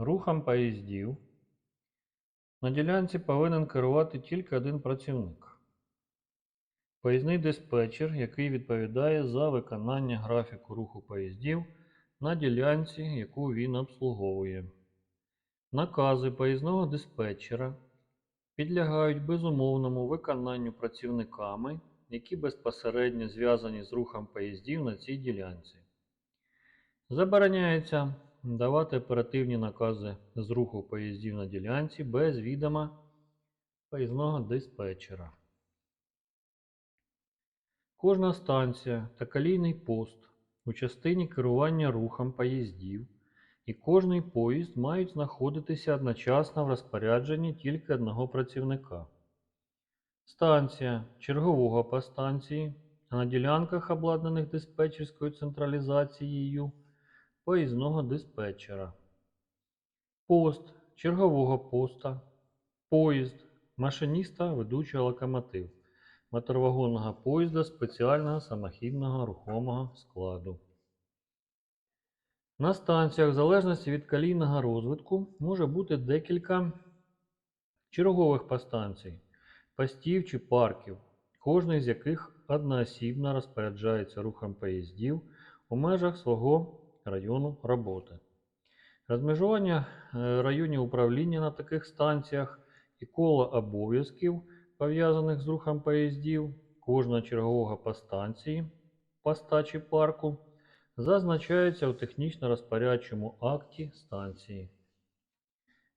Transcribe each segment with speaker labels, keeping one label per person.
Speaker 1: Рухом поїздів на ділянці повинен керувати тільки один працівник. Поїзний диспетчер, який відповідає за виконання графіку руху поїздів на ділянці, яку він обслуговує. Накази поїзного диспетчера підлягають безумовному виконанню працівниками, які безпосередньо зв'язані з рухом поїздів на цій ділянці. Забороняється давати оперативні накази з руху поїздів на ділянці без відома поїзного диспетчера. Кожна станція та колійний пост у частині керування рухом поїздів і кожний поїзд мають знаходитися одночасно в розпорядженні тільки одного працівника. Станція чергового по станції, а на ділянках, обладнаних диспетчерською централізацією, поїзного диспетчера. Пост чергового поста, поїзд, машиніста ведучого локомотив, моторвагонного поїзда спеціального самохідного рухомого складу. На станціях, в залежності від колійного розвитку, може бути декілька чергових постанцій, постів чи парків, кожний з яких одноосібно розпоряджається рухом поїздів у межах свого району роботи. Розмежування е, районів управління на таких станціях і коло обов'язків, пов'язаних з рухом поїздів кожного чергового по станції, поста парку, зазначаються у технічно-розпорядчому акті станції.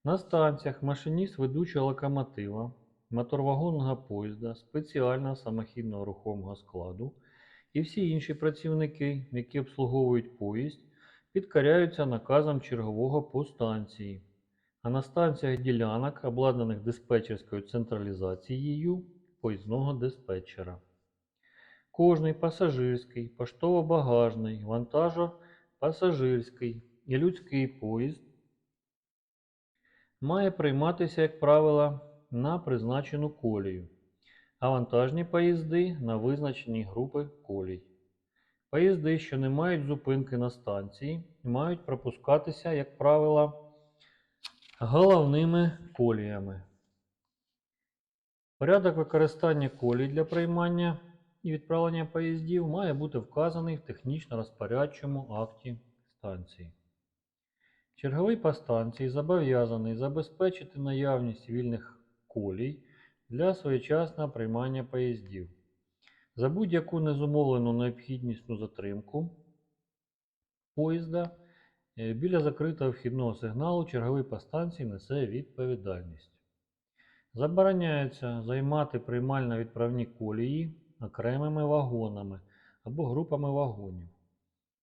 Speaker 1: На станціях машиніст ведучого локомотива, моторвагонного поїзда, спеціального самохідного рухомого складу і всі інші працівники, які обслуговують поїзд, підкоряються наказам чергового по станції, а на станціях ділянок, обладнаних диспетчерською централізацією поїзного диспетчера. Кожний пасажирський, поштово-багажний, вантажо-пасажирський і людський поїзд має прийматися, як правило, на призначену колію, а вантажні поїзди на визначені групи колій. Поїзди, що не мають зупинки на станції, мають пропускатися, як правило, головними коліями. Порядок використання колій для приймання і відправлення поїздів має бути вказаний в технічно-розпорядчому акті станції. Черговий по станції зобов'язаний забезпечити наявність вільних колій для своєчасного приймання поїздів. За будь-яку незумовлену необхіднісну затримку поїзда е, біля закритого вхідного сигналу черговий по станції несе відповідальність. Забороняється займати приймально-відправні колії окремими вагонами або групами вагонів,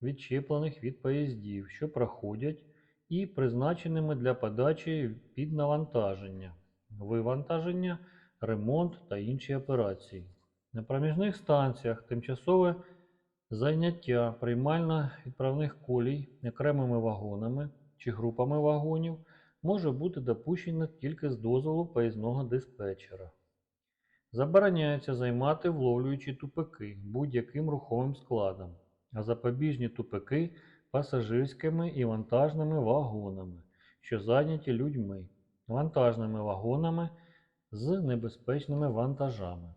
Speaker 1: відчіплених від поїздів, що проходять, і призначеними для подачі під навантаження, вивантаження, ремонт та інші операції. На проміжних станціях тимчасове зайняття приймально-відправних колій окремими вагонами чи групами вагонів може бути допущено тільки з дозволу поїзного диспетчера. Забороняється займати вловлюючі тупики будь-яким рухомим складом, а запобіжні тупики пасажирськими і вантажними вагонами, що зайняті людьми, вантажними вагонами з небезпечними вантажами.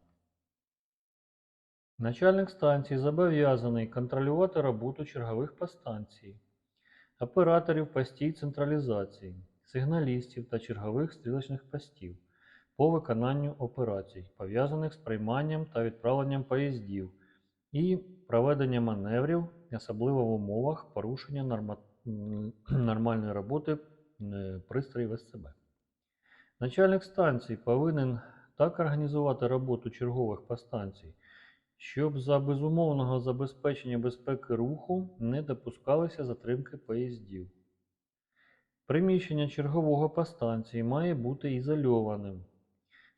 Speaker 1: Начальник станції зобов'язаний контролювати роботу чергових по станції, операторів постій централізації, сигналістів та чергових стрілочних постів по виконанню операцій, пов'язаних з прийманням та відправленням поїздів і проведенням маневрів, особливо в умовах порушення норма... нормальної роботи пристроїв СЦБ. Начальник станції повинен так організувати роботу чергових по станції, щоб за безумовного забезпечення безпеки руху не допускалися затримки поїздів. Приміщення чергового по станції має бути ізольованим.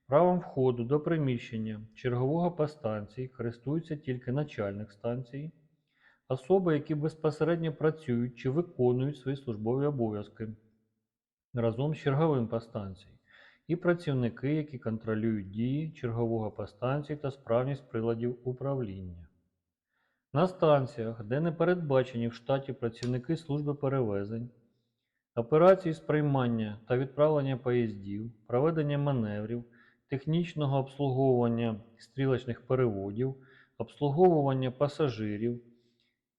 Speaker 1: Правом входу до приміщення чергового по станції користується тільки начальник станції, особи, які безпосередньо працюють чи виконують свої службові обов'язки разом з черговим по станції, і працівники, які контролюють дії чергового по станції та справність приладів управління. На станціях, де не передбачені в штаті працівники служби перевезень, операції з приймання та відправлення поїздів, проведення маневрів, технічного обслуговування стрілочних переводів, обслуговування пасажирів,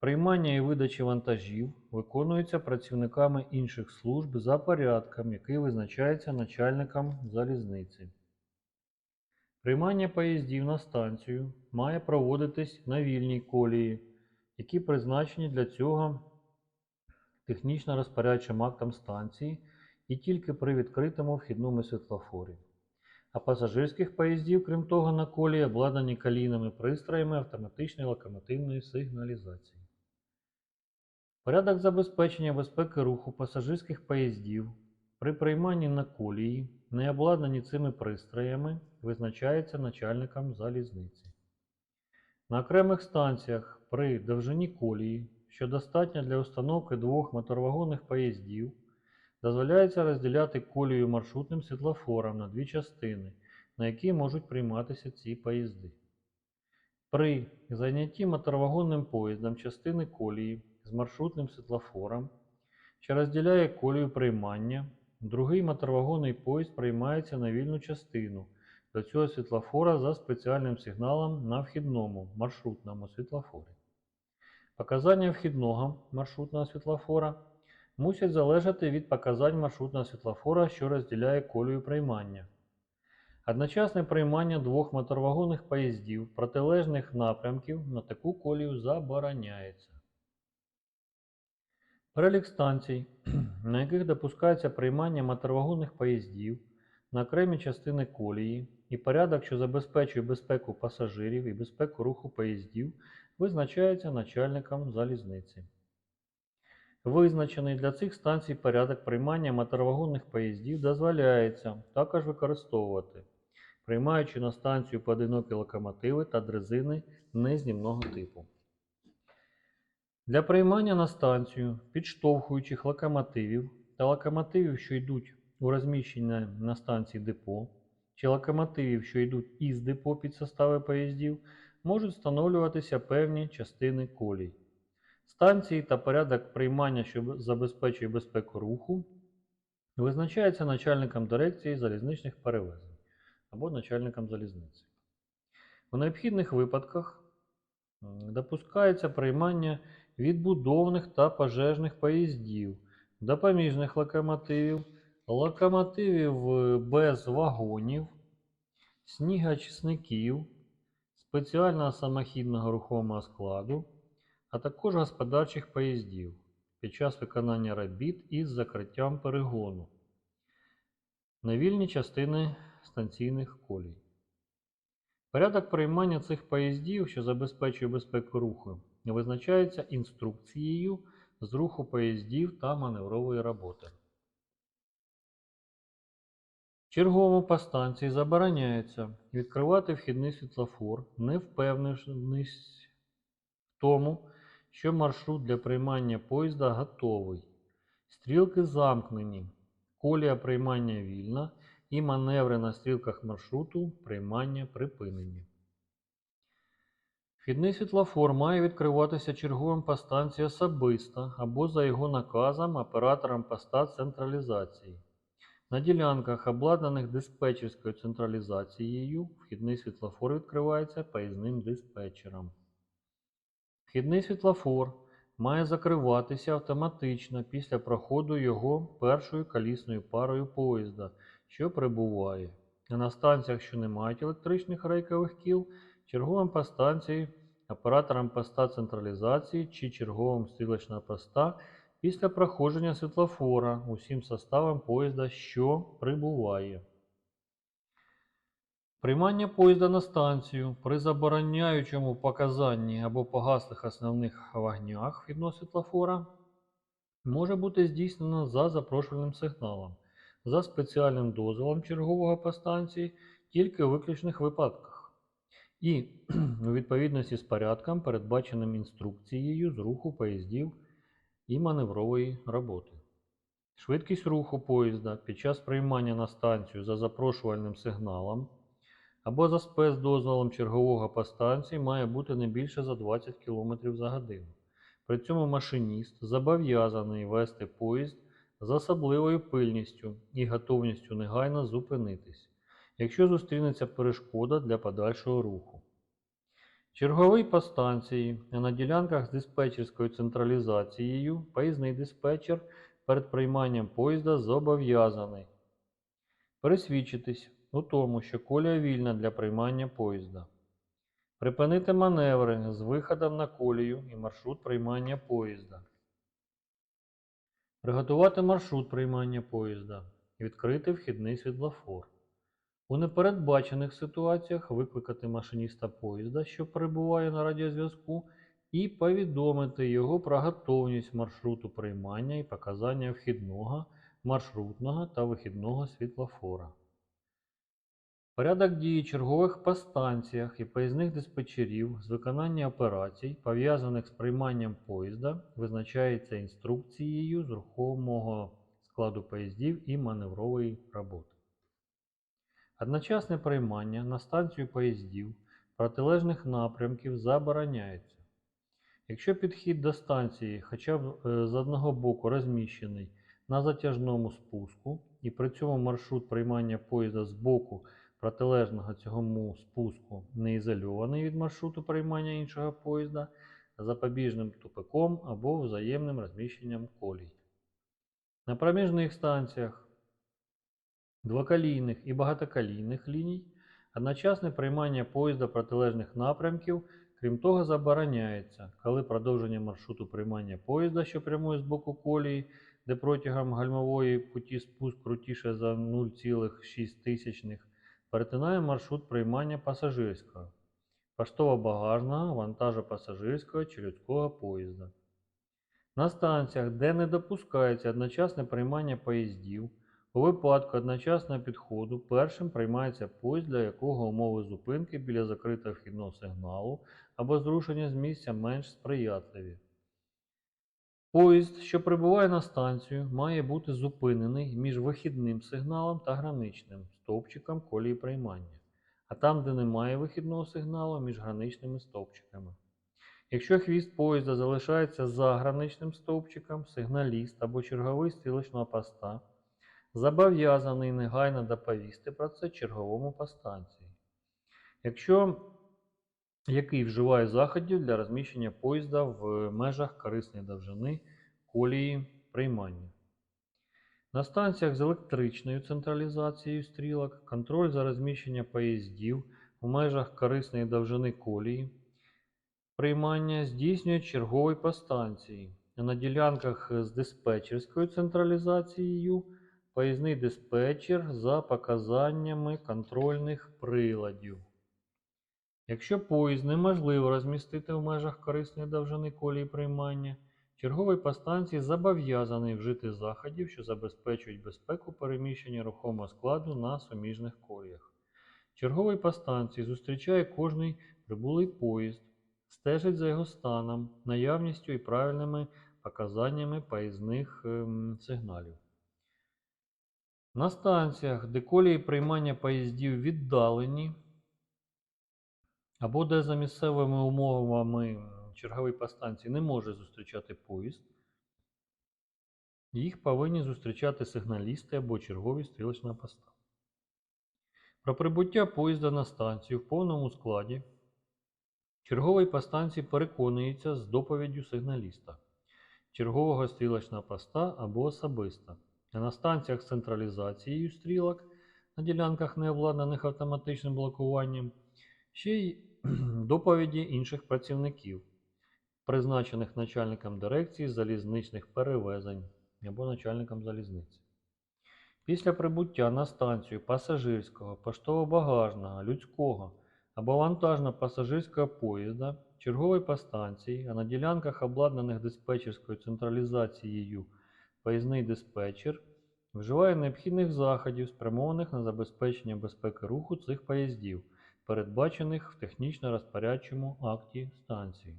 Speaker 1: приймання і видачі вантажів виконуються працівниками інших служб за порядком, який визначається начальником залізниці. Приймання поїздів на станцію має проводитись на вільній колії, які призначені для цього технічно розпорядчим актом станції і тільки при відкритому вхідному світлофорі. А пасажирських поїздів, крім того, на колії обладнані колійними пристроями автоматичної локомотивної сигналізації. Порядок забезпечення безпеки руху пасажирських поїздів при прийманні на колії, не обладнані цими пристроями, визначається начальником залізниці. На окремих станціях при довжині колії, що достатня для установки двох моторвагонних поїздів, дозволяється розділяти колію маршрутним світлофором на дві частини, на які можуть прийматися ці поїзди. При зайнятті моторвагонним поїздом частини колії з маршрутним світлофором, що розділяє колію приймання, другий моторвагонний поїзд приймається на вільну частину до цього світлофора за спеціальним сигналом на вхідному маршрутному світлофорі. Показання вхідного маршрутного світлофора мусять залежати від показань маршрутного світлофора, що розділяє колію приймання. Одночасне приймання двох моторвагонних поїздів протилежних напрямків на таку колію забороняється. Перелік станцій, на яких допускається приймання моторвагонних поїздів на окремі частини колії і порядок, що забезпечує безпеку пасажирів і безпеку руху поїздів, визначається начальником залізниці. Визначений для цих станцій порядок приймання моторвагонних поїздів дозволяється також використовувати, приймаючи на станцію поодинокі локомотиви та дрезини незнімного типу. Для приймання на станцію підштовхуючих локомотивів та локомотивів, що йдуть у розміщення на станції депо, чи локомотивів, що йдуть із депо під состави поїздів, можуть встановлюватися певні частини колій. Станції та порядок приймання, що забезпечує безпеку руху, визначається начальником дирекції залізничних перевезень або начальником залізниці. У необхідних випадках допускається приймання відбудовних та пожежних поїздів, допоміжних локомотивів, локомотивів е, без вагонів, снігоочисників, спеціального самохідного рухомого складу, а також господарчих поїздів під час виконання робіт із закриттям перегону на вільні частини станційних колій. Порядок приймання цих поїздів, що забезпечує безпеку руху, визначається інструкцією з руху поїздів та маневрової роботи. Черговому по станції забороняється відкривати вхідний світлофор, не впевненість в тому, що маршрут для приймання поїзда готовий. Стрілки замкнені, колія приймання вільна і маневри на стрілках маршруту приймання припинені. Вхідний світлофор має відкриватися черговим по станції особисто або за його наказом оператором поста централізації. На ділянках, обладнаних диспетчерською централізацією, вхідний світлофор відкривається поїзним диспетчером. Вхідний світлофор має закриватися автоматично після проходу його першою колісною парою поїзда, що прибуває. А на станціях, що не мають електричних рейкових кіл, черговим по станції, оператором поста централізації чи черговим стрілочного поста після проходження світлофора усім составом поїзда, що прибуває. Приймання поїзда на станцію при забороняючому показанні або погаслих основних вогнях вхідного світлофора може бути здійснено за запрошувальним сигналом, за спеціальним дозволом чергового по станції тільки у виключних випадках і у відповідності з порядком, передбаченим інструкцією з руху поїздів і маневрової роботи. Швидкість руху поїзда під час приймання на станцію за запрошувальним сигналом або за спецдозволом чергового по станції має бути не більше за 20 км за годину. При цьому машиніст зобов'язаний вести поїзд з особливою пильністю і готовністю негайно зупинитись, якщо зустрінеться перешкода для подальшого руху. Черговий по станції, на ділянках з диспетчерською централізацією поїзний диспетчер перед прийманням поїзда зобов'язаний пересвідчитись у тому, що колія вільна для приймання поїзда, припинити маневри з виходом на колію і маршрут приймання поїзда, приготувати маршрут приймання поїзда, відкрити вхідний світлофор. У непередбачених ситуаціях викликати машиніста поїзда, що перебуває на радіозв'язку, і повідомити його про готовність маршруту приймання і показання вхідного, маршрутного та вихідного світлофора. Порядок дії чергових по станціях і поїзних диспетчерів з виконання операцій, пов'язаних з прийманням поїзда, визначається інструкцією з рухомого складу поїздів і маневрової роботи. Одночасне приймання на станцію поїздів протилежних напрямків забороняється. Якщо підхід до станції хоча б е, з одного боку розміщений на затяжному спуску, і при цьому маршрут приймання поїзда з боку протилежного цьому спуску не ізольований від маршруту приймання іншого поїзда запобіжним тупиком або взаємним розміщенням колій. На проміжних станціях двоколійних і багатоколійних ліній, одночасне приймання поїзда протилежних напрямків, крім того, забороняється, коли продовження маршруту приймання поїзда, що прямує з боку колії, де протягом гальмової путі спуск крутіше за 0,6, перетинає маршрут приймання пасажирського, поштово-багажного, вантажо-пасажирського чи людського поїзда. На станціях, де не допускається одночасне приймання поїздів, у випадку одночасного підходу першим приймається поїзд, для якого умови зупинки біля закритого вхідного сигналу або зрушення з місця менш сприятливі. Поїзд, що прибуває на станцію, має бути зупинений між вихідним сигналом та граничним стовпчиком колії приймання, а там, де немає вихідного сигналу, між граничними стовпчиками. Якщо хвіст поїзда залишається за граничним стовпчиком, сигналіст або черговий стрілочного поста зобов'язаний негайно доповісти про це черговому по. Якщо який вживає заходів для розміщення поїзда в межах корисної довжини колії приймання. На станціях з електричною централізацією стрілок контроль за розміщення поїздів в межах корисної довжини колії приймання здійснює черговий по станції, на ділянках з диспетчерською централізацією поїзний диспетчер за показаннями контрольних приладів. Якщо поїзд неможливо розмістити в межах корисної довжини колії приймання, черговий по станції зобов'язаний вжити заходів, що забезпечують безпеку переміщення рухомого складу на суміжних коліях. Черговий по станції зустрічає кожний прибулий поїзд, стежить за його станом, наявністю і правильними показаннями поїзних ем, сигналів. На станціях, де колії приймання поїздів віддалені, або де за місцевими умовами черговий по станції не може зустрічати поїзд, їх повинні зустрічати сигналісти або чергові стрілочного поста. Про прибуття поїзда на станцію в повному складі черговий по станції переконується з доповіддю сигналіста, чергового стрілочного поста або особиста. А на станціях з централізацією стрілок на ділянках, не обладнаних автоматичним блокуванням, ще й доповіді інших працівників, призначених начальником дирекції залізничних перевезень або начальником залізниці. Після прибуття на станцію пасажирського, поштово-багажного, людського або вантажно-пасажирського поїзда, черговий по станції, а на ділянках, обладнаних диспетчерською централізацією поїзний диспетчер вживає необхідних заходів, спрямованих на забезпечення безпеки руху цих поїздів, передбачених в технічно-розпорядчому акті станції.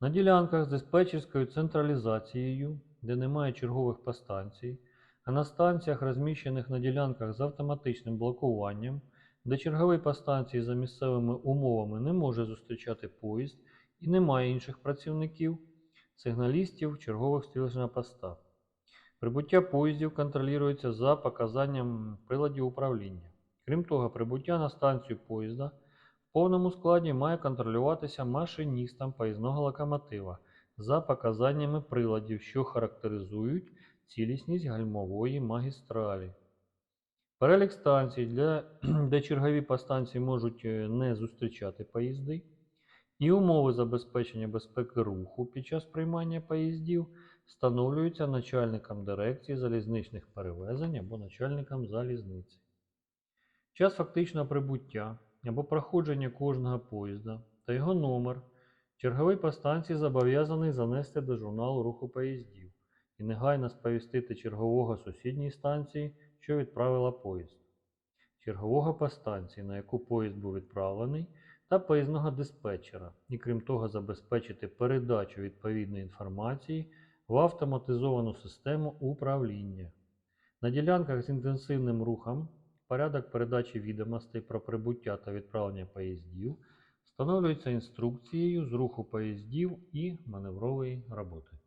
Speaker 1: На ділянках з диспетчерською централізацією, де немає чергових по станції, а на станціях, розміщених на ділянках з автоматичним блокуванням, де черговий по станції за місцевими умовами не може зустрічати поїзд і немає інших працівників, сигналістів чергових стрілочного поста. Прибуття поїздів контролюється за показанням приладів управління. Крім того, прибуття на станцію поїзда в повному складі має контролюватися машиністом поїзного локомотива за показаннями приладів, що характеризують цілісність гальмової магістралі. Перелік станцій, для, де чергові по станції можуть е, не зустрічати поїзди, і умови забезпечення безпеки руху під час приймання поїздів встановлюються начальником дирекції залізничних перевезень або начальником залізниці. Час фактичного прибуття або проходження кожного поїзда та його номер. Черговий по станції зобов'язаний занести до журналу руху поїздів і негайно сповістити чергового сусідньої станції, що відправила поїзд, чергового по станції, на яку поїзд був відправлений, та поїзного диспетчера, і крім того, забезпечити передачу відповідної інформації в автоматизовану систему управління. На ділянках з інтенсивним рухом порядок передачі відомостей про прибуття та відправлення поїздів встановлюється інструкцією з руху поїздів і маневрової роботи.